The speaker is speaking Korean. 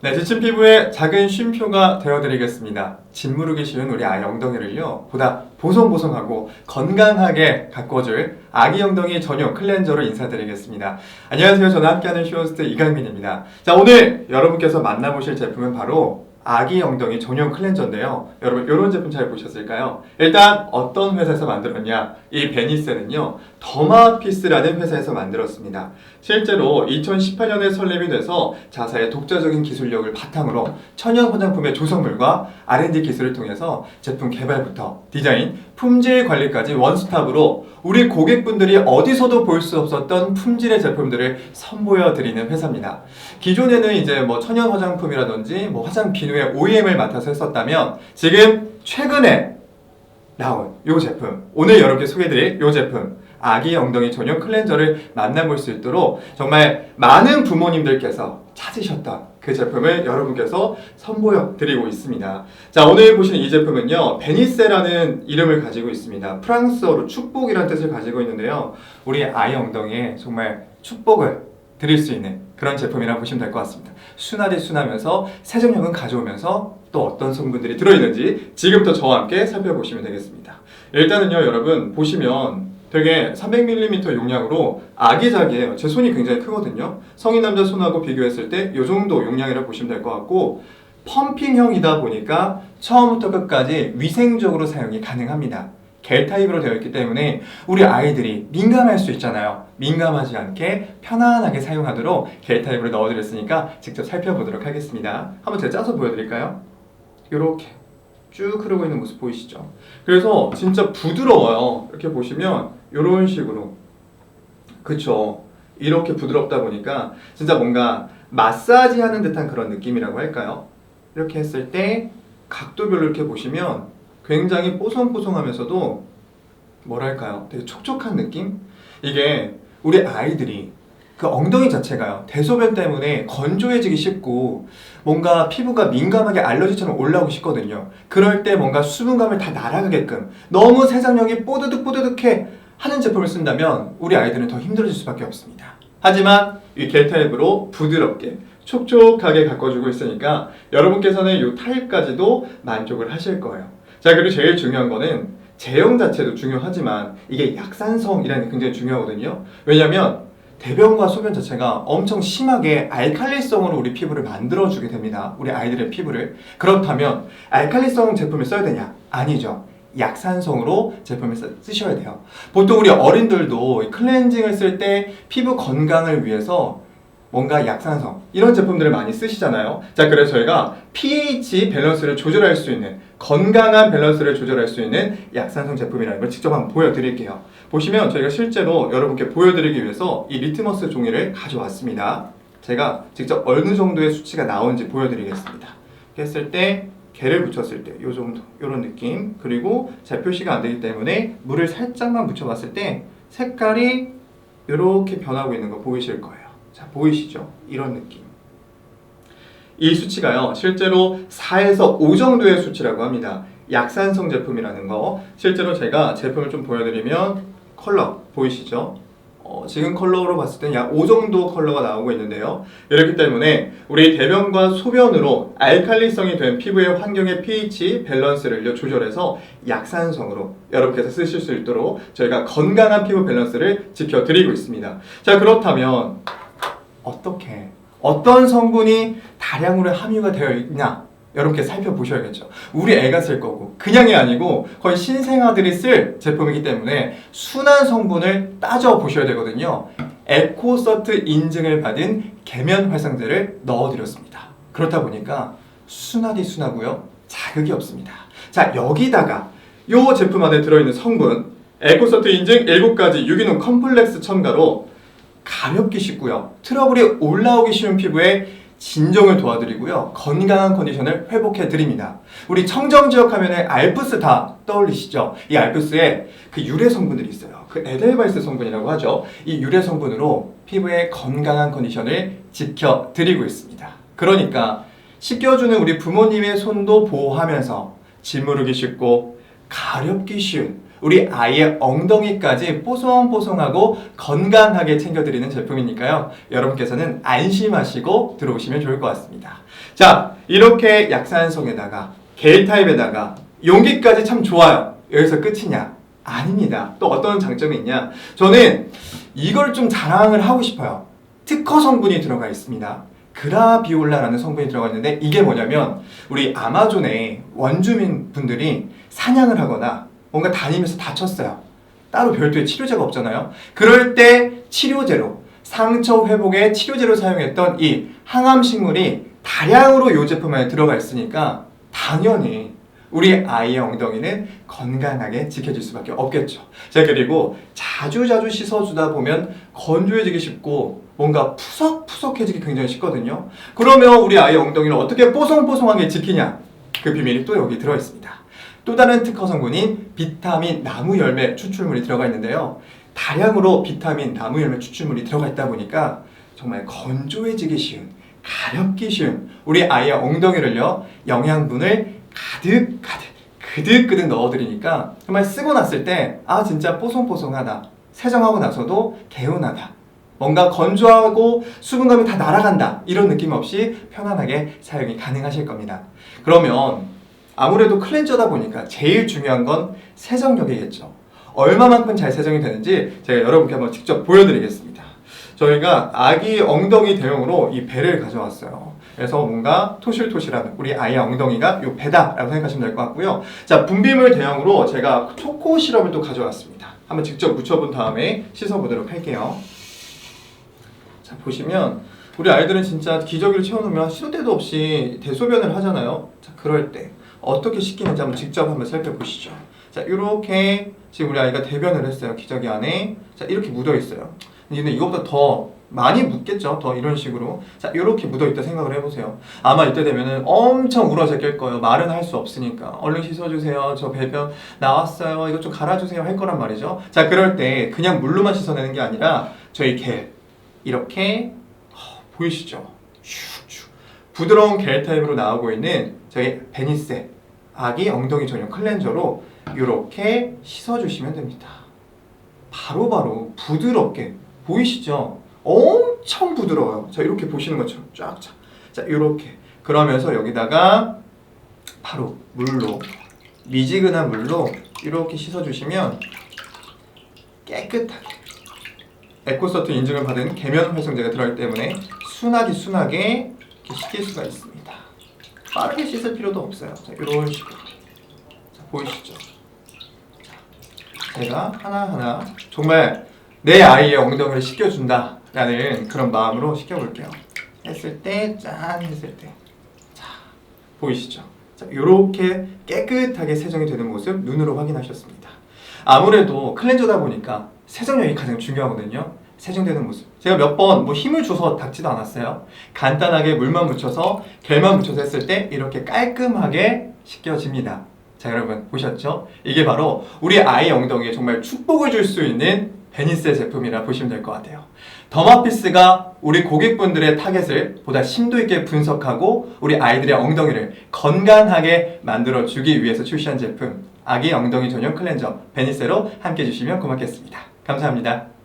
네, 지친 피부에 작은 쉼표가 되어드리겠습니다. 짓무르기 쉬운 우리 아이 엉덩이를요, 보다 보송보송하고 건강하게 가꿔줄 아기 엉덩이 전용 클렌저로 인사드리겠습니다. 안녕하세요. 저는 함께하는 쇼호스트 이강민입니다. 자, 오늘 여러분께서 만나보실 제품은 바로 아기 엉덩이 전용 클렌저인데요. 여러분, 이런 제품 잘 보셨을까요? 일단 어떤 회사에서 만들었냐? 이 베니스는요, 더마피스라는 회사에서 만들었습니다. 실제로 2018년에 설립이 돼서 자사의 독자적인 기술력을 바탕으로 천연 화장품의 조성물과 R&D 기술을 통해서 제품 개발부터 디자인, 품질 관리까지 원스톱으로 우리 고객분들이 어디서도 볼 수 없었던 품질의 제품들을 선보여 드리는 회사입니다. 기존에는 이제 뭐 천연 화장품이라든지 뭐 화장 비누 의 OEM을 맡아서 했었다면 지금 최근에 나온 이 제품 오늘 여러분께 소개해드릴 이 제품 아기 엉덩이 전용 클렌저를 만나볼 수 있도록 정말 많은 부모님들께서 찾으셨던 그 제품을 여러분께서 선보여 드리고 있습니다. 자 오늘 보시는 이 제품은요 베니세라는 이름을 가지고 있습니다. 프랑스어로 축복이라는 뜻을 가지고 있는데요 우리 아이 엉덩이에 정말 축복을 드릴 수 있는 그런 제품이라고 보시면 될 것 같습니다. 순하디 순하면서 세정력은 가져오면서 또 어떤 성분들이 들어있는지 지금부터 저와 함께 살펴보시면 되겠습니다. 일단은요, 여러분 보시면 되게 300mm 용량으로 아기자기해요. 제 손이 굉장히 크거든요. 성인 남자 손하고 비교했을 때 이 정도 용량이라고 보시면 될 것 같고 펌핑형이다 보니까 처음부터 끝까지 위생적으로 사용이 가능합니다. 겔 타입으로 되어 있기 때문에 우리 아이들이 민감할 수 있잖아요. 민감하지 않게 편안하게 사용하도록 겔 타입으로 넣어드렸으니까 직접 살펴보도록 하겠습니다. 한번 제가 짜서 보여드릴까요? 이렇게 쭉 흐르고 있는 모습 보이시죠? 그래서 진짜 부드러워요. 이렇게 보시면 이런 식으로 그쵸? 이렇게 부드럽다 보니까 진짜 뭔가 마사지 하는 듯한 그런 느낌이라고 할까요? 이렇게 했을 때 각도별로 이렇게 보시면 굉장히 뽀송뽀송하면서도 뭐랄까요? 되게 촉촉한 느낌? 이게 우리 아이들이 그 엉덩이 자체가요 대소변 때문에 건조해지기 쉽고 뭔가 피부가 민감하게 알러지처럼 올라오고 싶거든요 그럴 때 뭔가 수분감을 다 날아가게끔 너무 세정력이 뽀드득 뽀드득해 하는 제품을 쓴다면 우리 아이들은 더 힘들어질 수밖에 없습니다 하지만 이 겔 타입으로 부드럽게 촉촉하게 가꿔주고 있으니까 여러분께서는 이 타입까지도 만족을 하실 거예요 자 그리고 제일 중요한 거는 제형 자체도 중요하지만 이게 약산성이라는 게 굉장히 중요하거든요 왜냐면 대변과 소변 자체가 엄청 심하게 알칼리성으로 우리 피부를 만들어주게 됩니다. 우리 아이들의 피부를. 그렇다면 알칼리성 제품을 써야 되냐? 아니죠. 약산성으로 제품을 쓰- 쓰셔야 돼요. 보통 우리 어린들도 이 클렌징을 쓸 때 피부 건강을 위해서 뭔가 약산성 이런 제품들을 많이 쓰시잖아요. 자, 그래서 저희가 pH 밸런스를 조절할 수 있는 건강한 밸런스를 조절할 수 있는 약산성 제품이라는 걸 직접 한번 보여드릴게요. 보시면 저희가 실제로 여러분께 보여드리기 위해서 이 리트머스 종이를 가져왔습니다. 제가 직접 어느 정도의 수치가 나온지 보여드리겠습니다. 했을 때 개를 묻혔을 때이 정도 이런 느낌 그리고 잘 표시가 안 되기 때문에 물을 살짝만 묻혀봤을 때 색깔이 이렇게 변하고 있는 거 보이실 거예요. 자 보이시죠? 이런 느낌. 이 수치가요 실제로 4에서 5 정도의 수치라고 합니다. 약산성 제품이라는 거 실제로 제가 제품을 좀 보여드리면 컬러 보이시죠? 어, 지금 컬러로 봤을 때약5 정도 컬러가 나오고 있는데요. 이렇기 때문에 우리 대변과 소변으로 알칼리성이 된 피부의 환경의 pH 밸런스를 조절해서 약산성으로 여러분께서 쓰실 수 있도록 저희가 건강한 피부 밸런스를 지켜드리고 있습니다. 자 그렇다면 어떻게 어떤 성분이 다량으로 함유가 되어 있냐 여러분께 살펴보셔야겠죠. 우리 애가 쓸 거고 그냥이 아니고 거의 신생아들이 쓸 제품이기 때문에 순한 성분을 따져 보셔야 되거든요. 에코서트 인증을 받은 계면 활성제를 넣어드렸습니다. 그렇다 보니까 순하디 순하고요 자극이 없습니다. 자 여기다가 이 제품 안에 들어있는 성분 에코서트 인증 7가지 유기농 컴플렉스 첨가로 가볍게 씻고요. 트러블이 올라오기 쉬운 피부에 진정을 도와드리고요. 건강한 컨디션을 회복해 드립니다. 우리 청정 지역 하면은 알프스 다 떠올리시죠? 이 알프스에 그 유래 성분들이 있어요. 그 에델바이스 성분이라고 하죠. 이 유래 성분으로 피부의 건강한 컨디션을 지켜 드리고 있습니다. 그러니까 씻겨주는 우리 부모님의 손도 보호하면서 짓무르기 쉽고 가렵기 쉬운 우리 아이의 엉덩이까지 뽀송뽀송하고 건강하게 챙겨드리는 제품이니까요. 여러분께서는 안심하시고 들어오시면 좋을 것 같습니다. 자, 이렇게 약산성에다가 겔 타입에다가 용기까지 참 좋아요. 여기서 끝이냐? 아닙니다. 또 어떤 장점이 있냐? 저는 이걸 좀 자랑을 하고 싶어요. 특허 성분이 들어가 있습니다. 그라비올라라는 성분이 들어가 있는데 이게 뭐냐면 우리 아마존에 원주민 분들이 사냥을 하거나 뭔가 다니면서 다쳤어요. 따로 별도의 치료제가 없잖아요. 그럴 때 치료제로 상처 회복에 치료제로 사용했던 이 항암 식물이 다량으로 이 제품 안에 들어가 있으니까 당연히 우리 아이의 엉덩이는 건강하게 지켜질 수밖에 없겠죠. 자 그리고 자주 자주 씻어주다 보면 건조해지기 쉽고 뭔가 푸석푸석해지기 굉장히 쉽거든요. 그러면 우리 아이의 엉덩이를 어떻게 뽀송뽀송하게 지키냐? 그 비밀이 또 여기 들어 있습니다. 또 다른 특허 성분인 비타민 나무 열매 추출물이 들어가 있는데요. 다량으로 비타민 나무 열매 추출물이 들어가 있다 보니까 정말 건조해지기 쉬운, 가렵기 쉬운 우리 아이의 엉덩이를요 영양분을 가득 가득 그득그득 넣어드리니까 정말 쓰고 났을 때 아 진짜 뽀송뽀송하다 세정하고 나서도 개운하다 뭔가 건조하고 수분감이 다 날아간다 이런 느낌 없이 편안하게 사용이 가능하실 겁니다 그러면 아무래도 클렌저다 보니까 제일 중요한 건 세정력이겠죠 얼마만큼 잘 세정이 되는지 제가 여러분께 한번 직접 보여드리겠습니다 저희가 아기 엉덩이 대용으로 이 배를 가져왔어요. 그래서 뭔가 토실토실한 우리 아이의 엉덩이가 요 배다라고 생각하시면 될 것 같고요. 자, 분비물 대용으로 제가 초코 시럽을 또 가져왔습니다. 한번 직접 묻혀본 다음에 씻어보도록 할게요. 자, 보시면 우리 아이들은 진짜 기저귀를 채워놓으면 시도 때도 없이 대소변을 하잖아요. 자, 그럴 때 어떻게 씻기는지 한번 직접 한번 살펴보시죠. 자, 이렇게 지금 우리 아이가 대변을 했어요. 기저귀 안에. 자, 이렇게 묻어 있어요. 근데 이것보다 더 많이 묻겠죠. 더 이런 식으로. 자, 이렇게 묻어 있다 생각을 해보세요. 아마 이때 되면은 엄청 울어서 깰 거예요. 말은 할 수 없으니까. 얼른 씻어주세요. 저 배변 나왔어요. 이거 좀 갈아주세요. 할 거란 말이죠. 자, 그럴 때 그냥 물로만 씻어내는 게 아니라 저희 겔. 이렇게 어, 보이시죠? 슉슉. 부드러운 겔 타입으로 나오고 있는 저희 베니세 아기 엉덩이 전용 클렌저로 이렇게 씻어주시면 됩니다. 바로 바로 부드럽게 보이시죠? 엄청 부드러워요. 자 이렇게 보시는 것처럼 쫙쫙. 자 이렇게 그러면서 여기다가 바로 물로 미지근한 물로 이렇게 씻어주시면 깨끗하게 에코서트 인증을 받은 계면 활성제가 들어있기 때문에 순하게 순하게 이렇게 씻길 수가 있습니다. 빠르게 씻을 필요도 없어요. 자 이런 식으로. 자 보이시죠? 제가 하나하나 정말 내 아이의 엉덩이를 씻겨준다라는 그런 마음으로 씻겨볼게요. 했을 때, 짠 했을 때. 자, 보이시죠? 자, 이렇게 깨끗하게 세정이 되는 모습 눈으로 확인하셨습니다. 아무래도 클렌저다 보니까 세정력이 가장 중요하거든요. 세정되는 모습. 제가 몇 번 뭐 힘을 줘서 닦지도 않았어요. 간단하게 물만 묻혀서 겔만 묻혀서 했을 때 이렇게 깔끔하게 씻겨집니다. 자 여러분 보셨죠? 이게 바로 우리 아이 엉덩이에 정말 축복을 줄 수 있는 베니스의 제품이라 보시면 될 것 같아요. 더마피스가 우리 고객분들의 타겟을 보다 심도 있게 분석하고 우리 아이들의 엉덩이를 건강하게 만들어 주기 위해서 출시한 제품 아기 엉덩이 전용 클렌저 베니스로 함께 해주시면 고맙겠습니다. 감사합니다.